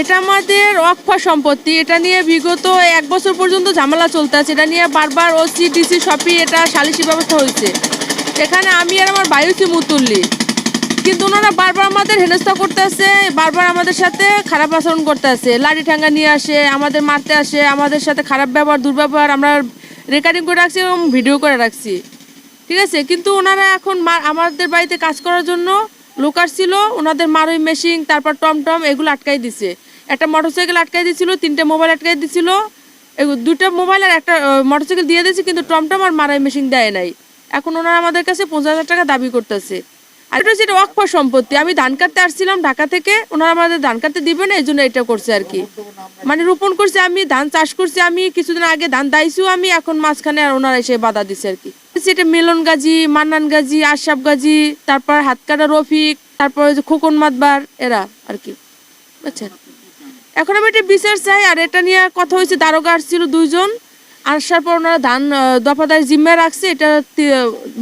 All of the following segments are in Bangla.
এটা আমাদের অক্ষয় সম্পত্তি। এটা নিয়ে বিগত এক বছর পর্যন্ত ঝামেলা চলতে আছে। এটা নিয়ে বারবার ওসি ডিসি সবই এটা সালিসি ব্যবস্থা হয়েছে। এখানে আমি আর আমার ভাই হচ্ছি মুতুল্লি। কিন্তু ওনারা বারবার আমাদের হেনস্থা করতে আসে বারবার আমাদের সাথে খারাপ আচরণ করতে আসে লাঠি ঠাঙ্গা নিয়ে আসে, আমাদের মারতে আসে, আমাদের সাথে খারাপ ব্যবহার, দুর্ব্যবহার আমরা রেকর্ডিং করে রাখছি এবং ভিডিও করে রাখছি। ঠিক আছে? কিন্তু ওনারা এখন আমাদের বাড়িতে কাজ করার জন্য লোক আসছিল, ওনাদের মারুই মেশিন তারপর টমটম এগুলো আটকাই দিছে। একটা মোটরসাইকেল আটকাই দিছিল, তিনটে মোবাইল আটকাই দিছিল। দুটো মোবাইল আর একটা মোটরসাইকেল দিয়ে দিয়েছে, কিন্তু টমটম আর মারাই মেশিন দেয় নাই। এখন ওনারা আমাদের কাছে পঞ্চাশ হাজার টাকা দাবি করতেছে। আর এটা হচ্ছে এটা অক্ষ সম্পত্তি। আমি ধান কাটতে আসছিলাম ঢাকা থেকে, ওনারা আমাদের ধান কাটতে দিবে না, এই জন্য এটা করছে আর কি। মানে রোপণ করছে আমি, ধান চাষ করছি আমি, কিছুদিন আগে ধান দাইছিও আমি, এখন মাঝখানে আর ওনারা এসে বাধা দিছে আর কি। সেটা মিলন গাজী, মান্নান গাজী, আশরাফ গাজী, তারপর হাতকাটা রফিক, তারপর খোকন মাতবার, এরা আর কি। বুঝছেন? এখন আমি এটা বিচার চাই, আর এটা নিয়ে কথা হয়েছে, দারোগা আসছিল দুইজন। আসার পর ওনারা ধান দফাদার জিম্মায় রাখছে, এটা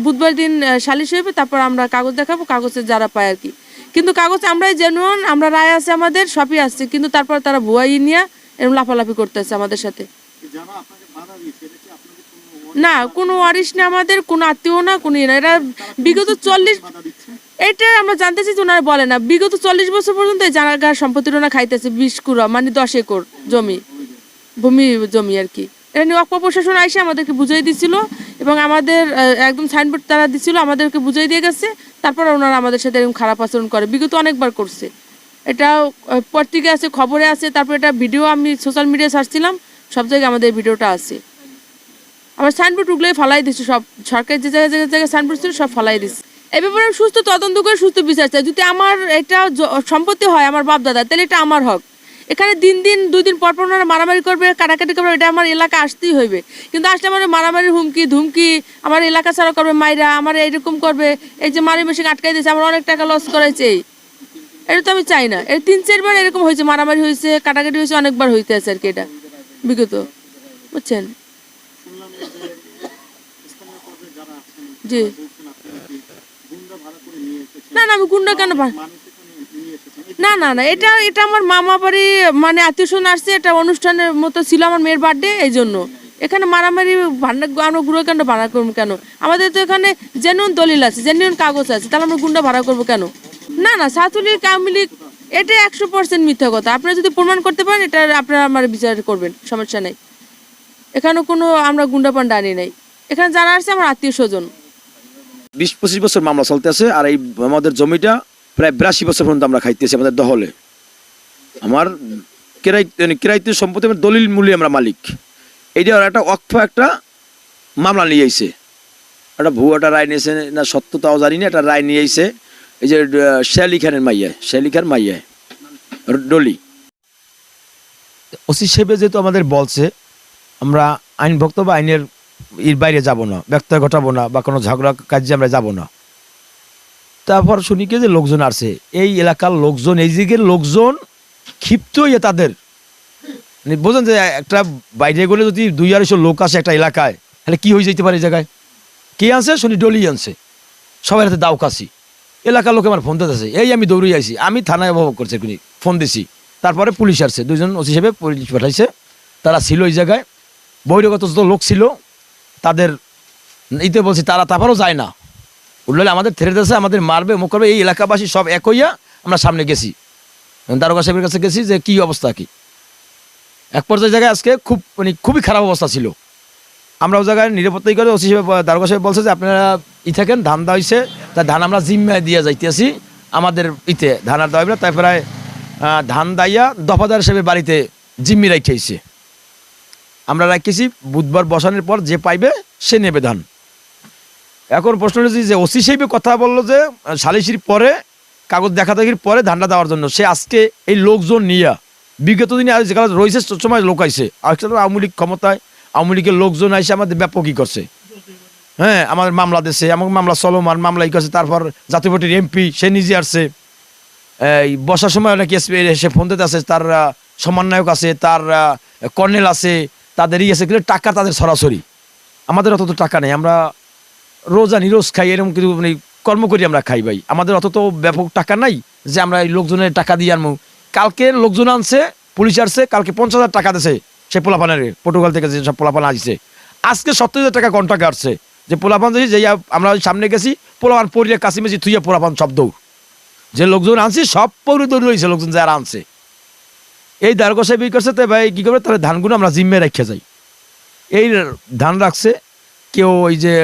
বুধবার দিন সালিশ হইবে, তারপর আমরা কাগজ দেখাবো, কাগজে যারা পায় আর কি। কিন্তু কাগজ আমরাই জেনুয়ান আমরা রায় আছে আমাদের, সবই আসছে কিন্তু তারপর তারা ভুয়াই নিয়ে এরকম লাফালাফি করতেছে আমাদের সাথে। না কোনো ওয়ারিশ না আমাদের কোনো আত্মীয় না কোনো ইয়ে না। এরা বিগত চল্লিশ এটা আমরা জানতেছি যে ওনারা বলে না। বিগত চল্লিশ বছর পর্যন্ত এই জায়গা সম্পত্তির ওনা খাইতেছে বিশ কুড়া মানে দশ একর জমি ভূমি জমি আর কি। এটা নিয়ে অক্ষ প্রশাসন এসে আমাদেরকে বুঝিয়ে দিছিল এবং আমাদের একদম সাইনবোর্ড তারা দিছিল আমাদেরকে বুঝিয়ে দিয়ে গেছে। তারপর ওনারা আমাদের সাথে এরকম খারাপ আচরণ করে। বিগত অনেকবার করছে। এটা আহ, পত্রিকায় আছে খবরে আছে। তারপর এটা ভিডিও আমি সোশ্যাল মিডিয়ায় ছাড়ছিলাম সব জায়গায় আমাদের ভিডিওটা আছে। আবার সাইনবোর্ড উগলাই ফালাই দিচ্ছে সব। সরকার যে জায়গায় জায়গায় জায়গায় সাইনবোর্ড ছিল, সব ফালাই দিচ্ছে এ ব্যাপারে সুস্থ তদন্ত করে সুস্থ বিচার চাই। যদি আমার এটা সম্পত্তি হয় আমার বাপ দাদা, তাহলে এটা আমার হক। এখানে দিন দিন, দুই দিন পর পর ওনারা মারামারি করবে, কাটাকাটি করবে, এটা আমার এলাকা আসতেই হইবে। কিন্তু আসলে আমার মারামারির হুমকি, ধুমকি আমার এলাকা ছাড়া করবে, মাইরা আমার এইরকম করবে। এই যে মারি মেশিন আটকাই দিয়েছে, আমার অনেক টাকা লস করাইছে এটা তো আমি চাই না। এর তিন চারবার এরকম হয়েছে, মারামারি হয়েছে, কাটাকাটি হয়েছে, অনেকবার হইতে আছে আর কি এটা। বিগত। বুঝছেন? না আমি গুন্ডা কেন না না না, এটা এটা আমার মামা বাড়ি মানে আত্মীয় স্বজন আসছে, এটা অনুষ্ঠানের মতো ছিল আমার মেয়ের বার্থডে এই জন্য। এখানে মারামারি ভান্ডা আমরা গুঁড়ো কেন ভাড়া করব কেন? আমাদের তো এখানে জেনুইন দলিল আছে জেনুইন কাগজ আছে, তাহলে আমরা গুন্ডা ভাড়া করব কেন? না না, ছাত্রলীগ, আওয়ামী এটা একশো পার্সেন্ট মিথ্যা কথা। আপনারা যদি প্রমাণ করতে পারেন, এটা আপনারা আমার বিচার করবেন, সমস্যা নেই। এখানে কোনো আমরা গুন্ডা পান্ডা আনি নাই। এখানে যারা আসছে আমার আত্মীয় স্বজন। বিশ পঁচিশ বছর মামলা চলতেছে আর এই আমাদের জমিটা প্রায় বিরাশি বছর পর্যন্ত আমরা খাইতেছি আমাদের দহলে। আমার কেরাই মানে কেরাইতে সম্পত্তি আমার দলিল মূল্যে আমরা মালিক। এইটা ওরা একটা অক্ষ একটা মামলা নিয়ে আইছে। একটা ভুয়াটা রায় নিয়েছে না সত্যতাও জানি না একটা রায় নিয়ে আইছে। এই যে শেয়ালি খানের মাইয়ায় শেয়ালি খান মাইয়ায় ডলি। ওসি সাহেবে যেহেতু আমাদের বলছে আমরা আইন ভক্ত বা আইনের এর বাইরে যাব না ব্যক্ত ঘটাবো না বা কোনো ঝগড়া কাজে আমরা যাব না। তারপর শুনি কি যে লোকজন আসছে এই এলাকার লোকজন, এই দিকের লোকজন ক্ষিপ্ত হয়ে তাদের। মানে বোঝেন যে একটা বাইরে গেলে যদি দুই আড়াইশো লোক আসে একটা এলাকায়, তাহলে কি হয়ে যেতে পারে এই জায়গায়? কে আনছে? শুনি ডলি আনছে। সবাই হাতে দাও কাশি। এলাকার লোকে আমার ফোন দিতেছে, এই আমি দৌড়ে আইছি। আমি থানায় অভাব করছে ফোন দিছি। তারপরে পুলিশ আসছে। দুজন ওসি হিসেবে পুলিশ পাঠাইছে। তারা ছিল এই জায়গায়। বহিরগত যত লোক ছিল, তাদের ইতে বলছি, তারা তারপরও যায় না। উল্লেখ আমাদের থেরে দেশে আমাদের মারবে, মুখ করবে, এই এলাকাবাসী সব এক হইয়া আমরা সামনে গেছি। দারোগা সাহেবের কাছে গেছি যে, কি অবস্থা কি? এক পর্যায়ে জায়গায় আজকে খুব মানে খুবই খারাপ অবস্থা ছিল। আমরা ওই জায়গায় নিরাপত্তাই করে ওসি হিসেবে দারোগা সাহেব বলছে যে, আপনারা ই থাকেন, ধান দেওয়া হয়েছে তা ধান আমরা জিম্মায় দিয়ে যাইতেছি, আমাদের ইতে ধান আর দেওয়া তাই প্রায় ধান দাইয়া দফাদার হিসেবে বাড়িতে জিম্মি রাখিয়েছে আমরা রাখিয়েছি বুধবার বসানোর পর যে পাইবে সে নেবে ধান। এখন প্রশ্ন হচ্ছে যে ওসি সাহেবে কথা বলল যে সালিসির পরে, কাগজ দেখা দেখির পরে ধানটা দেওয়ার জন্য। সে আজকে এই লোকজন নিয়ে, বিগত দিনে আর যেখানে রয়েছে সময় লোক আজকে তো আওয়ামী লীগ ক্ষমতায়, আওয়ামী লীগের লোকজন আইসে আমাদের ব্যাপক ই করছে। হ্যাঁ আমাদের মামলা দিচ্ছে আমাকে মামলা চলমান মামলা ই করছে, তারপর জাতীয় পার্টির এমপি, সে নিজে আসছে। এই বসার সময় অনেক এসপি সে ফোন দিতে আছে তার সমন্বয়ক আছে, তার কর্নেল আছে তাদের ই আছে কিন্তু টাকা তাদের সরাসরি। আমাদের অত তো টাকা নেই, আমরা রোজ আনি রোজ খাই, এরকম কিন্তু মানে কর্ম করি আমরা খাই ভাই। আমাদের অত তো ব্যাপক টাকা নাই যে আমরা এই লোকজনের টাকা দিয়ে আনব। কালকে লোকজন আনছে, পুলিশ আসছে, কালকে পঞ্চাশ হাজার টাকা দিছে সে পোলাপানের, পর্তুগাল থেকে যে সব পোলাপান আসছে। আজকে সত্তর হাজার টাকা কন্ট্রাক্ট আসছে যে পোলাপান যে আমরা সামনে গেছি, পোলাপান পরিয়ে কাছিমেছি থুইয়া পোলাপান সব দৌড়। যে লোকজন আনছি, সব পৌরে দৌড় রয়েছে লোকজন যারা আনছে। এই দাঁড় কষাই বিক্রি করছে, তো ভাই কী করবে? তাহলে ধানগুলো আমরা জিম্মে রেখে যাই। এই ধান রাখছে, কেউ ওই যে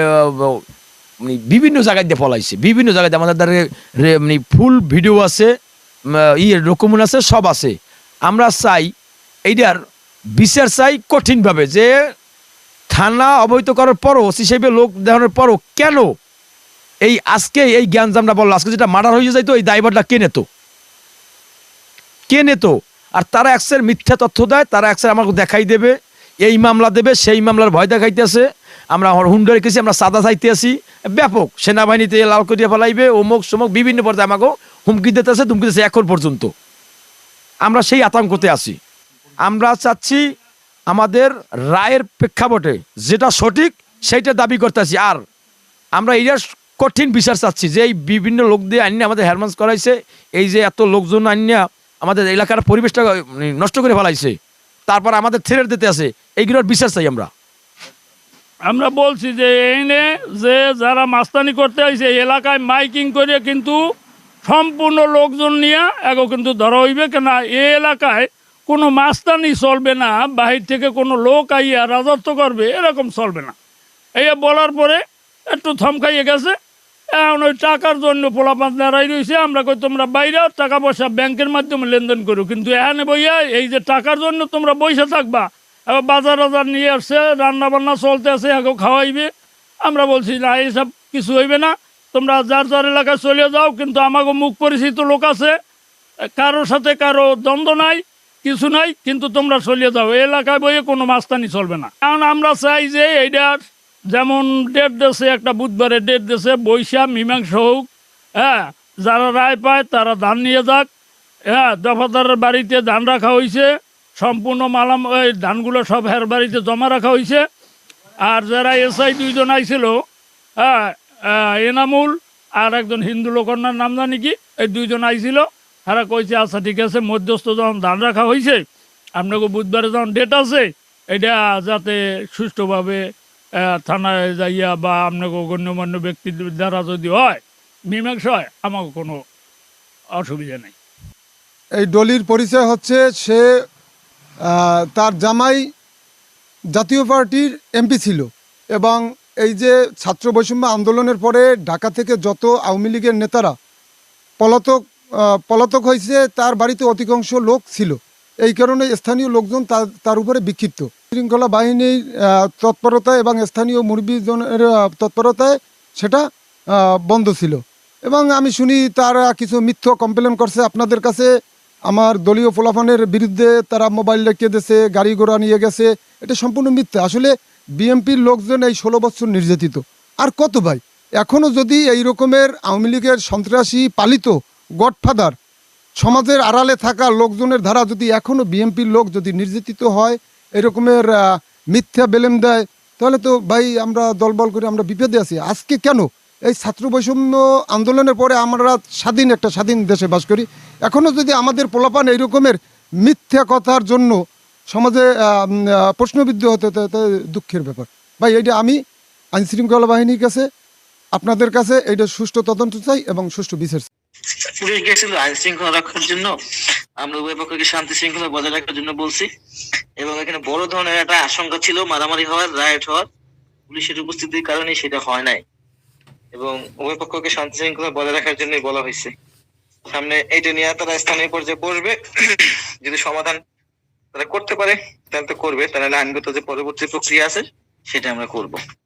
বিভিন্ন জায়গায় দিয়ে ফলাইছে। বিভিন্ন জায়গায় আমাদের দ্বারা মানে ফুল ভিডিও আছে ইয়ে ডকুমেন্ট আছে, সব আছে। আমরা চাই, এইটার বিচার চাই কঠিনভাবে যে থানা অবৈধ করার পরও সাহেবের লোক দেখানোর পরও কেন এই আজকে এই জ্ঞান আমরা বলল? আজকে যেটা মার্ডার হয়ে যাইতো এই দায়ভারটা কে নিত? কে নিত? আর তারা একসের মিথ্যা তথ্য দেয়, তারা একসের আমাকে দেখাই দেবে। এই মামলা দেবে, সেই মামলার ভয় দেখাইতেছে। আমরা আমার হুন্ডা রেখেছি, আমরা সাদা চাইতে আছি। ব্যাপক সেনাবাহিনীতে লাল করিয়া ফেলাইবে, অমুক সমুক বিভিন্ন পর্যায়ে আমাকে হুমকি দিতেছে ধুমকি দিতেছে এখন পর্যন্ত। আমরা সেই আতঙ্কতে আছি। আমরা চাচ্ছি আমাদের রায়ের প্রেক্ষাপটে যেটা সঠিক, সেইটা দাবি করতেছি। আর আমরা এটার কঠিন বিচার চাচ্ছি যে এই বিভিন্ন লোক দিয়ে আইনে আমাদের হ্যারমান্স করাইছে, এই যে এত লোকজন আইনিয়া আমাদের এলাকার পরিবেশটা মানে নষ্ট করে ফেলাইছে। তারপর আমাদের থ্রেট দিতে আছে। এইগুলোর বিচার চাই আমরা। আমরা বলছি যে, এনে যে যারা মাস্তানি করতে আইছে এলাকায় মাইকিং করে কিন্তু সম্পূর্ণ লোকজন নিয়ে এগো কিন্তু ধরা হইবে। কেন এ এলাকায় কোনো মাস্তানি চলবে না, বাহির থেকে কোনো লোক আইয়া রাজত্ব করবে, এরকম চলবে না। এই বলার পরে একটু থমকাইয়ে গেছে। এখন ওই টাকার জন্য পোলাপাত দাঁড়াই রয়েছে আমরা কই তোমরা বাইরে টাকা পয়সা ব্যাংকের মাধ্যমে লেনদেন করো। কিন্তু এখানে বইয়া এই যে টাকার জন্য তোমরা বসে থাকবা এবার বাজার বাজার নিয়ে আসছে রান্না বান্না চলতে আছে এখন খাওয়াইবে। আমরা বলছি, না, এইসব কিছু হইবে না, তোমরা যার যার এলাকায় চলে যাও, কিন্তু আমাকে মুখ পরিচিত লোক আছে। কারোর সাথে কারও দ্বন্দ্ব নাই, কিছু নাই, কিন্তু তোমরা চলিয়ে যাও। এলাকায় বইয়ে কোনো মাস্তানি চলবে না। কারণ আমরা চাই যে এইটার যেমন ডেট দেশে একটা বুধবারে ডেট দেশে বৈশাখ, মীমাংস হোক হ্যাঁ যারা রায় পায় তারা ধান নিয়ে যাক হ্যাঁ দফাদারের বাড়িতে ধান রাখা হয়েছে সম্পূর্ণ মালাম ওই ধানগুলো সব হের বাড়িতে জমা রাখা হয়েছে আর যারা এসআই দুইজন আইছিল হ্যাঁ এনামুল আর একজন হিন্দু লোকনার নাম জানি কি, এই দুইজন আইছিল। তারা কইছে আচ্ছা ঠিক আছে, মধ্যস্থ যখন ধান রাখা হয়েছে আপনাকে বুধবারে যখন ডেট আছে, এটা যাতে সুষ্ঠুভাবে থানায় যাইয়া বা আপনাকে গণ্যমান্য ব্যক্তির দ্বারা যদি হয়, মীমাংস হয়, আমাকে কোনো অসুবিধা নেই। এই ডলির পরিচয় হচ্ছে সে তার জামাই জাতীয় পার্টির এমপি ছিল এবং এই যে ছাত্র বৈষম্য আন্দোলনের পরে ঢাকা থেকে যত আওয়ামী লীগের নেতারা পলাতক পলাতক হয়েছে, তার বাড়িতে অধিকাংশ লোক ছিল। এই কারণে স্থানীয় লোকজন তার তার উপরে বিক্ষিপ্ত। শৃঙ্খলা বাহিনীর আহ, তৎপরতায় এবং স্থানীয় মুরব্বীজনের তৎপরতায় সেটা বন্ধ ছিল। এবং আমি শুনি তারা কিছু মিথ্য কমপ্লেন করছে আপনাদের কাছে। আমার দলীয় ফলাফানের বিরুদ্ধে তারা মোবাইল রেখে দিয়েছে গাড়ি ঘোড়া নিয়ে গেছে। এটা সম্পূর্ণ মিথ্যা। আসলে বিএমপির লোকজন এই ষোলো বছর নির্যাতিত। আর কত ভাই? এখনও যদি এই রকমের আওয়ামী লীগের সন্ত্রাসী পালিত গডফাদার সমাজের আড়ালে থাকা লোকজনের ধারা যদি এখনও বিএমপির লোক যদি নির্যাতিত হয় এরকমের মিথ্যা বেলেম দেয়, তাহলে তো ভাই আমরা দলবল করে আমরা বিপদে আছি। আজকে কেন? এই ছাত্র বৈষম্য আন্দোলনের পরে আমরা স্বাধীন, একটা স্বাধীন দেশে বাস করি। এখনও যদি আমাদের পোলাপান এই রকমের মিথ্যা কথার জন্য সমাজে প্রশ্নবিদ্ধ হতে দুঃখের ব্যাপার। ভাই এটা আমি আইনশৃঙ্খলা বাহিনীর কাছে, আপনাদের কাছে এটা সুষ্ঠু তদন্ত চাই এবং সুষ্ঠু বিচার চাই। পুলিশ গেছিল আইন শৃঙ্খলা রক্ষার জন্য। আমরা উভয় পক্ষকে শান্তি শৃঙ্খলা বজায় রাখার জন্য বলছি। এবং এখানে বড় ধরনের একটা আশঙ্কা ছিল, মারামারি হওয়ার রাইট হওয়ার। পুলিশের উপস্থিতির কারণে সেটা হয় নাই। এবং উভয় পক্ষকে শান্তি শৃঙ্খলা বজায় রাখার জন্যই বলা হয়েছে। সামনে এইটা নিয়ে তারা স্থানীয় পর্যায়ে বসবে যদি সমাধান তারা করতে পারে, তাহলে তো করবে। তাহলে আইনগত যে পরবর্তী প্রক্রিয়া আছে, সেটা আমরা করব।